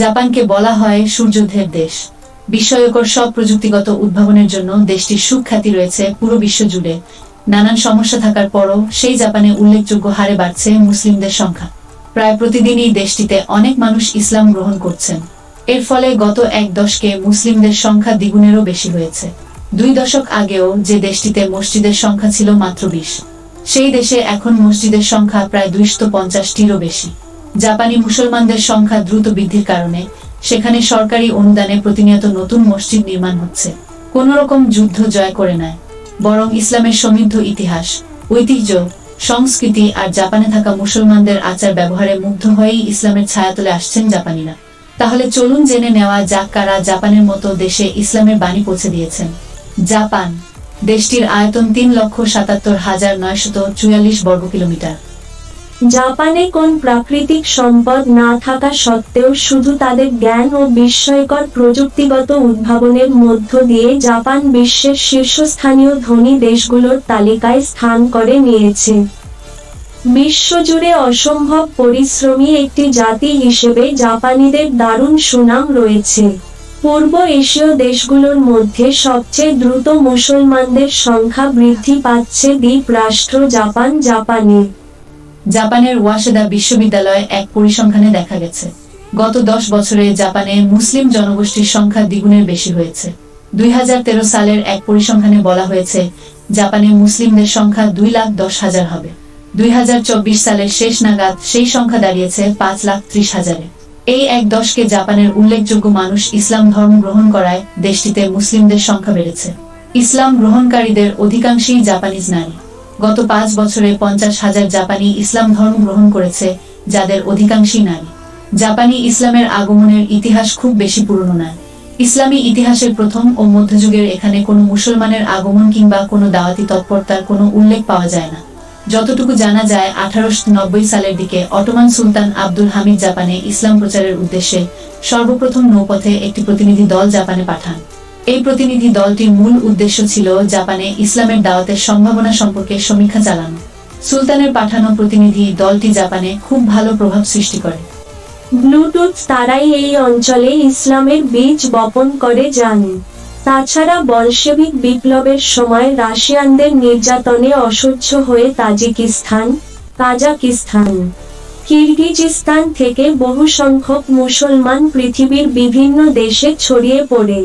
জাপানকে বলা হয় সূর্যোধের দেশ। বিস্ময়কর সব প্রযুক্তিগত উদ্ভাবনের জন্য দেশটির সুখ্যাতি রয়েছে পুরো বিশ্ব জুড়ে। নানান সমস্যা থাকার পরও সেই জাপানে উল্লেখযোগ্য হারে বাড়ছে মুসলিমদের সংখ্যা। প্রায় প্রতিদিনই দেশটিতে অনেক মানুষ ইসলাম গ্রহণ করছেন। এর ফলে গত এক দশকে মুসলিমদের সংখ্যা দ্বিগুণেরও বেশি হয়েছে। দুই দশক আগেও যে দেশটিতে মসজিদের সংখ্যা ছিল মাত্র বিশ, সেই দেশে এখন মসজিদের সংখ্যা প্রায় দুইশত পঞ্চাশটিরও বেশি। জাপানি মুসলমানদের সংখ্যা দ্রুত বৃদ্ধির কারণে সেখানে সরকারি অনুদানে প্রতিনিয়ত নতুন মসজিদ নির্মাণ হচ্ছে। কোন রকম যুদ্ধ জয় করে নেয় বরং ইসলামের সমৃদ্ধ ইতিহাস, ঐতিহ্য, সংস্কৃতি আর জাপানে থাকা মুসলমানদের আচার ব্যবহারে মুগ্ধ হয়েই ইসলামের ছায়াতলে আসছেন জাপানিরা। তাহলে চলুন জেনে নেওয়া যাক কারা জাপানের মতো দেশে ইসলামের বাণী পৌঁছে দিয়েছেন। জাপান, দেশটির আয়তন তিন লক্ষ সাতাত্তর হাজার নয়শত চুয়াল্লিশ বর্গ কিলোমিটার জাপানে কোন প্রাকৃতিক সম্পদ না থাকা সত্ত্বেও শুধু তাদের জ্ঞান ও বিস্ময়কর প্রযুক্তিগত উদ্ভাবনের মধ্য দিয়ে জাপান বিশ্বের শীর্ষস্থানীয় ধনী দেশগুলোর তালিকায় স্থান করে নিয়েছে। বিশ্বজুড়ে অসম্ভব পরিশ্রমী একটি জাতি হিসেবে জাপানিদের দারুণ সুনাম রয়েছে। পূর্ব এশীয় দেশগুলোর মধ্যে সবচেয়ে দ্রুত মুসলমানদের সংখ্যা বৃদ্ধি পাচ্ছে দ্বীপ রাষ্ট্র জাপান জাপানে জাপানের ওয়াসেদা বিশ্ববিদ্যালয়ে এক পরিসংখ্যানে দেখা গেছে, গত দশ বছরে জাপানে মুসলিম জনগোষ্ঠীর সংখ্যা দ্বিগুণের বেশি হয়েছে। দুই হাজার তেরো সালের এক পরিসংখ্যানে বলা হয়েছে, জাপানে মুসলিমদের সংখ্যা দুই লাখ দশ হাজার হবে। দুই হাজার চব্বিশ সালের শেষ নাগাদ সেই সংখ্যা দাঁড়িয়েছে পাঁচ লাখ ত্রিশ হাজারে। এই এক দশকে জাপানের উল্লেখযোগ্য মানুষ ইসলাম ধর্ম গ্রহণ করায় দেশটিতে মুসলিমদের সংখ্যা বেড়েছে। ইসলাম গ্রহণকারীদের অধিকাংশই জাপানিজ নারী। গত পাঁচ বছরে পঞ্চাশ হাজার জাপানি ইসলাম ধর্ম গ্রহণ করেছে, যাদের অধিকাংশই নারী। জাপানি ইসলামের আগমনের ইতিহাস খুব বেশি পুরনো নয় ইসলামী ইতিহাসের প্রথম ও মধ্যযুগের এখানে কোনো মুসলমানের আগমন কিংবা কোনো দাওয়াতি তৎপরতার কোনো উল্লেখ পাওয়া যায় না। যতটুকু জানা যায়, আঠারোশো নব্বই সালের দিকে অটোমান সুলতান আব্দুল হামিদ জাপানে ইসলাম প্রচারের উদ্দেশ্যে সর্বপ্রথম নৌপথে একটি প্রতিনিধি দল জাপানে পাঠান। এই প্রতিনিধি দলটির মূল উদ্দেশ্য ছিল জাপানে ইসলামের দাওয়াতের সম্ভাবনা সম্পর্কে সমীক্ষা চালানো। সুলতানের পাঠানো প্রতিনিধি দলটি জাপানে খুব ভালো প্রভাব সৃষ্টি করে। ব্লুটুথ তারাই এই অঞ্চলে ইসলামের বীজ বপন করে যান তাছাড়া বলশেভিক বিপ্লবের সময় রাশিয়ানদের নির্যাতনে অসহ্য হয়ে তাজিকিস্তান, কাজাকিস্তান, কিরগিজিস্তান থেকে বহু সংখ্যক মুসলমান পৃথিবীর বিভিন্ন দেশে ছড়িয়ে পড়ে।